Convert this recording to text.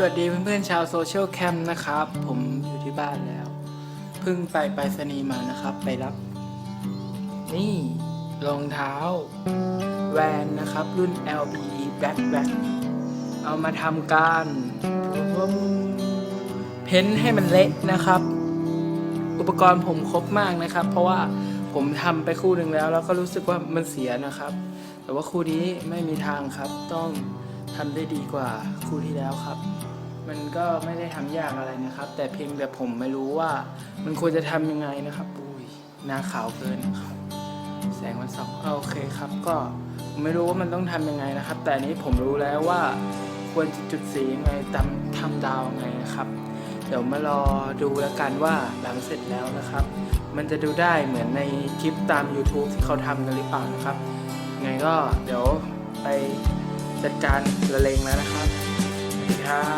สวัสดีเพื่อนๆชาวโซเชียลแคมป์นะครับ ผมอยู่ที่บ้านแล้ว เพิ่งไปไปรษณีย์มานะครับ ไปรับ นี่รองเท้า แวนนะครับ รุ่น LB Black Black เอามาทำการเพ้นให้มันเละนะครับ อุปกรณ์ผมครบมากนะครับ เพราะว่าผมทำไปคู่หนึ่งแล้ว แล้วก็รู้สึกว่ามันเสียนะครับ แต่ว่าคู่นี้ไม่มีทางครับต้อง ทำได้ดีกว่าคู่ที่แล้วครับ มันก็ไม่ได้ทำยากอะไรนะครับ แต่เพียงแต่ผมไม่รู้ว่า มันควรจะทำยังไงนะครับอุ้ยหน้าขาวเกินครับแสงมันส่องโอเคครับ ก็ไม่รู้ว่ามันต้องทำยังไงนะครับ แต่นี้ผมรู้แล้วว่าควรจะจุดสียังไงตามทำดาวยังไงนะครับ เดี๋ยวมารอดูแล้วกันว่าหลังเสร็จแล้วนะครับ มันจะดูได้เหมือนในคลิปตาม YouTube ที่เขาทำกันหรือเปล่านะครับไงก็เดี๋ยวไป จัดการละเลงแล้วนะครับสวัสดีครับ